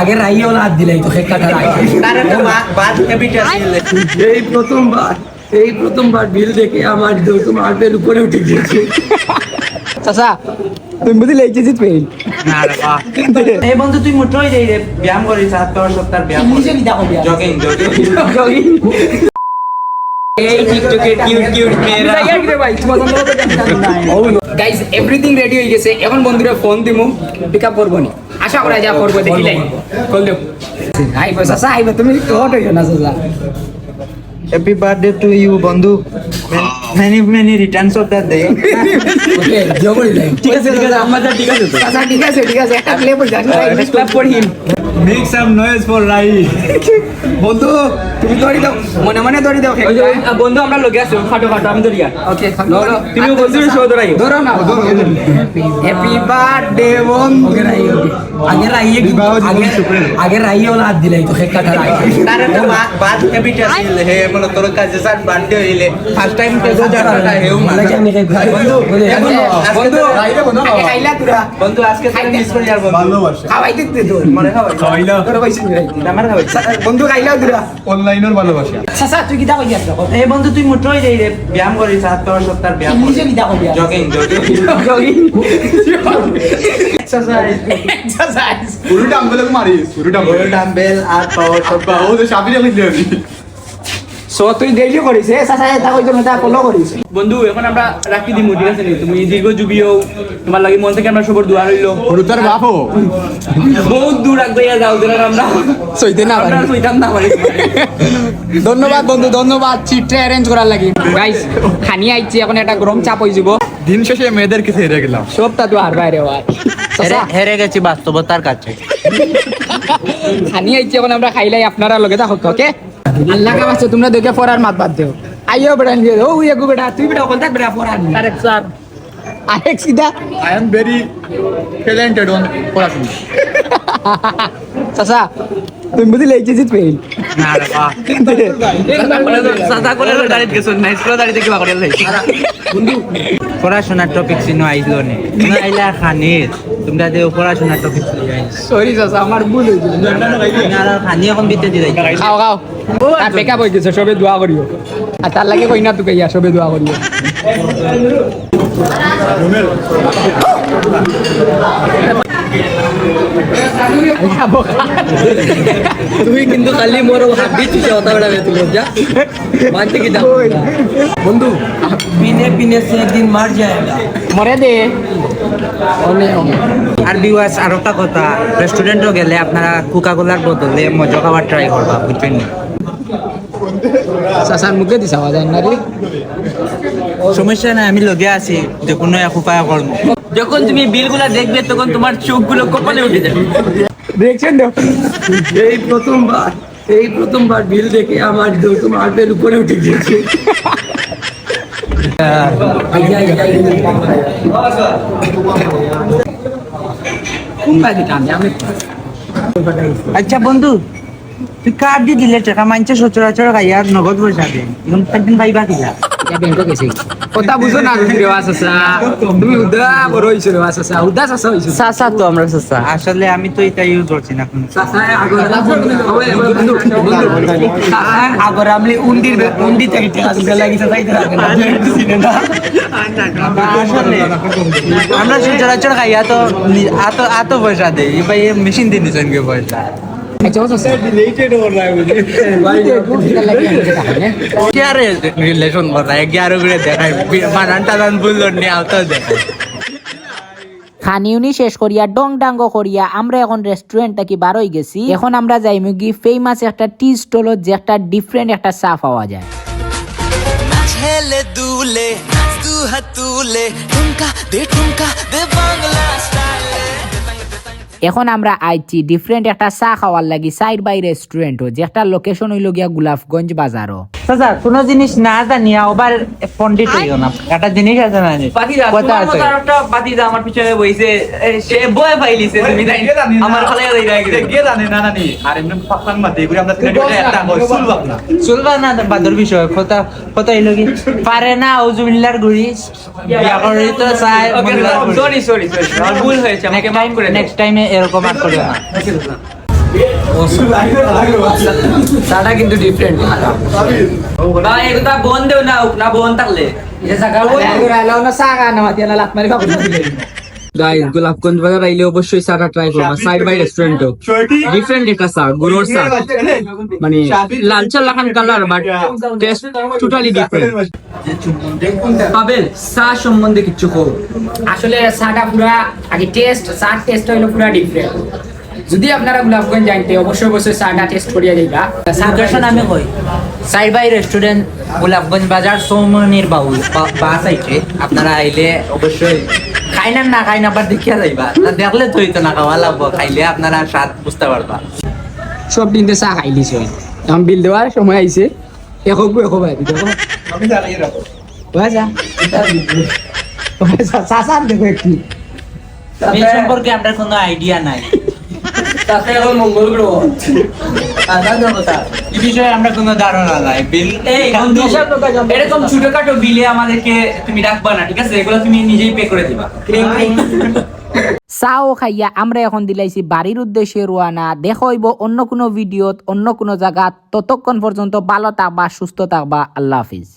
আগে রাই ওলা হাত দিলাই তো আছে। এই প্রথমবার এই প্রথমবার বিল দেখে আমার দুটো মার্বেল উপরে উঠে গিয়েছে। চাচা তুমি বুঝি লেগেছিস পেইন না এই বন্ধু তুই মুঠোই দেই রে। ব্যায়াম করিস হাত পাওয়ার সপ্তাহ ব্যায়াম? জগিং জগিং এই টিকটকে কিউট কিউট মেয়েরা। গাইজ এভরিথিং রেডি হয়ে গেছে। এখন বন্ধুরা ফোন দিমু পিক আপ করব নি। আশা করা যা করব দেখিলাই কল দেব আইব চাচা আইব তুমি একটু হট হইও না চাচা। হ্যাপি বার্থডে টু ইউ বন্ধু। Many many returns of the day ঠিক আছে ঠিক আছে আমার ঠিক আছে ঠিক আছে ঠিক আছে। একটা প্লে পড়ে club him make some noise for Rai বন্ধু তুমি দড়ি দাও। মনে মনে দড়ি দাও বন্ধু আমরা লোকে আছো ফাটো ফাটো আমি দড়িয়া ওকে তুমি বন্ধুর শো দড়াই ধরো না। হ্যাপি বার্থডে বন্ধু। ওকে রাই ওকে আগে রাই আগে আগে রাই ওলা হাত দিলাই তো খেকাটা রাই তার একটা বা- বাদ হ্যাবিট আছে হে মনে তোর কাছে সাত বার্থডে হইলে ফার্স্ট টাইম কে গো জানাটা হেউ মানে খাই বন্ধু এখন বন্ধু বন্ধু খাইলা তুরা বন্ধু আজকে তোরা মিস করে আর বন্ধু। খাওয়াইতে দে তো মনে খাওয়াই। খাওয়াইলা তোরা আমার খাওয়াই বন্ধু খাইলাও তুরা অনলাইনের ভালোবাসা চাচা তুই কি দাও ইয়া এই বন্ধু তুই মুঠোই যাই রে ব্যায়াম করিস হাত পাওয়ার সপ্তাহ ব্যায়াম ইংলিশে কি দেখো ব্যায়াম? জগিং জগিং এক্সারসাইজ এক্সারসাইজ পুরো ডাম্বেল মারি পুরো ডাম্বেল ডাম্বেল আর পাওয়ার সব ও তো সাবি রে লিখলি আমি সো তুই দেরি করিস এ চাচা এটা কইছো না তা ফলো করিস। বন্ধু এখন আমরা রাখি দিমু ঠিক আছে নি? তুমি দীর্ঘ যুবী হও তোমার লাগি মন থেকে আমরা সবর দোয়া রইল। হরুতার বাপও বহুত দূর রাখবে যাও দিলাম আমরা। সইতে না আমরা কইতাম না পারি। ধন্যবাদ বন্ধু ধন্যবাদ। চিটটা অ্যারেঞ্জ করার লাগি। গাইস খানি আইছি এখন একটা গরম চাপ হয়ে যাব। দিন শেষে মেয়েদেরকে ছেড়ে গেলাম। সবটা তো আর বাইরে চাচা, হেরে গেছি বাস্তবতার কাছে। খানি আইছি এখন আমরা খাইলাই আপনারা লগে থাকো ওকে আল্লাহ কা বাঁচো তোমরা দেখে পড়ার মাত বাদ দেও। আইও বেড়া নিয়ে ও ইয়ে বেটা তুই বেটা থাক বেটা পড়ার কারেক্ট স্যার। আরেক সিধা। I am very talented on পড়াশোনা। চাচা তুমি বুঝি লেগেছিস পেইন না রে বাহ সাদা করে দাঁড়িয়ে গেছো না স্কুলে দাঁড়িয়ে কিবা করে লাই পড়াশোনার টপিক চিনো আইলো নে না আইলা খানির তোমরা যে পড়াশোনার টপিক সরি চাচা আমার ভুল হয়েছিল আর খানি এখন বিতে দি খাও খাও আর সবে দোয়া করিও। আর তার লাগে কই না তুই ইয়া সবে দোয়া করিও। তুই কিন্তু খালি মোর হাবি তুই কথা বড় তুই যা। মানতে কি বন্ধু পিনে পিনে সে একদিন মার যায়গা মরে দে। আর বিওয়াস আর একটা কথা রেস্টুরেন্টও গেলে আপনারা কোকা কোলার বদলে মজা খাবার ট্রাই করবা বুঝছেন নি? চাচার মুখে দিছা আওয়াজ না রে। সমস্যা নাই আমি লগে আছি যে কোনো এক উপায় করব। যখন তুমি বিলগুলা দেখবে তখন তোমার চোখগুলো কপালে উঠে যাবে। দেখছেন এই প্রথমবার এই প্রথমবার বিল দেখে আমার দুটো মার্বেল উপরে উঠে গিয়েছে। আচ্ছা বন্ধু তুই কার্ড দিয়ে দিলে? টাকা মানছে সচরাচর খাইয়া নগদ পয়সা দে। এখন একদিন খাইবা কিলা ব্যাংকে গেছি কথা বুঝো না রে চাচা তুমি উদা বড় হইছো রে চাচা উদা চাচা হইছো চাচা তো আমরা চাচা আসলে আমি তো এটা ইউজ করছি না কোনো আগর আমলে উন্দির উন্দি থেকে টাকা দিতে লাগিছে যাইতে থাকে না আসলে আমরা সচরাচর খাইয়া তো আতো আতো পয়সা দেই এবার মেশিন দিয়ে দিছেন কে পয়সা খানিউনি শেষ করিয়া ডং ডাঙ্গ করিয়া আমরা এখন রেস্টুরেন্ট থেকে বারোই গেছি এখন আমরা যাই মুগি ফেমাস একটা টি স্টলত যে একটা ডিফারেন্ট একটা চা পাওয়া যায় দুলে দু হাত তুলে ঠুমকা দে ঠুমকা দে বাংলা স্টাইলে এখন আমরা আইছি ডিফারেন্ট একটা চা খাওয়ার লাগি সাইড বাই রেস্টুরেন্টও একটা লোকেশন হইল গিয়া গোলাপগঞ্জ বাজারও। চাচা কোনো জিনিস না জানিয়া ওবার পন্ডিত হইও না। একটা জিনিস আছে না কথা আছে? একটা পাতিদা আমার পিছনে বইছে সে বয়ে ফাইলিছে তুমি তাই আমার খালে যাই যাই কে জানে না নানি? আর এমনি পাকলাম মাতে এগুলো আমরা ডিউটি একটা হয় সুল বাপনা চলবা না বাদর বিষয় কথা কথা হইল কি পারে না উজুবিল্লার ঘুরি বিয়া করে তো চাই সরি সরি সরি ভুল হয়েছে আমাকে মাফ করে নেক্সট টাইমে এরকম আর করিও না। সাটা কিন্তু ডিফারেন্ট না এগুলা বোন দেও না না বোন থাকলে গাইস গোলাপগঞ্জ বাজার আইলে অবশ্যই চাটা ট্রাই করবা সাইড বাই রেস্টুরেন্ট ডিফারেন্ট একটা মানে লাখান colour but taste totally different Pavel চা সম্বন্ধে কিচ্ছু কো আসলে চাটা পুরা আগে টেস্ট টেস্ট হইল পুরা ডিফারেন্ট যদি আপনারা গোলাপগঞ্জ জানতে অবশ্যই অবশ্যই চাটা টেস্ট করিয়া যাইবা। লোকেশন আমি কই সাইড বাই রেস্টুরেন্ট গোলাপগঞ্জ বাজার সৌমনির বাউল বাস আইছে। আপনারা আইলে অবশ্যই খাই না না খাই না আবার দেখিয়া যাইবা। না দেখলে তো হইতো না খাওয়া লাগবো। খাইলে আপনারা স্বাদ বুঝতে পারবা। সব দিনতে চা খাই দিছে এখন বিল দেওয়ার সময় আইছে। গো একক ভাবি দেখো। আমি জানি এরকম বাজা চা চা দেখো একটু। এই সম্পর্কে আমরা কোনো আইডিয়া নাই। তাতে এখন মঙ্গল গ্রহ। এই বিষয়ে আমরা কোনো ধারণা নাই বিল এরকম ছোটখাটো বিলে আমাদেরকে তুমি রাখবা না ঠিক আছে? এগুলো তুমি নিজেই পে করে দিবা। চাও খাইয়া আমরা এখন দিলাইছি বাড়ির উদ্দেশ্যে রোয়ানা। দেখইব অন্য কোনো ভিডিওত অন্য কোনো জায়গাত। ততক্ষণ পর্যন্ত ভালো থাকবা সুস্থ থাকবা। আল্লাহ হাফিজ।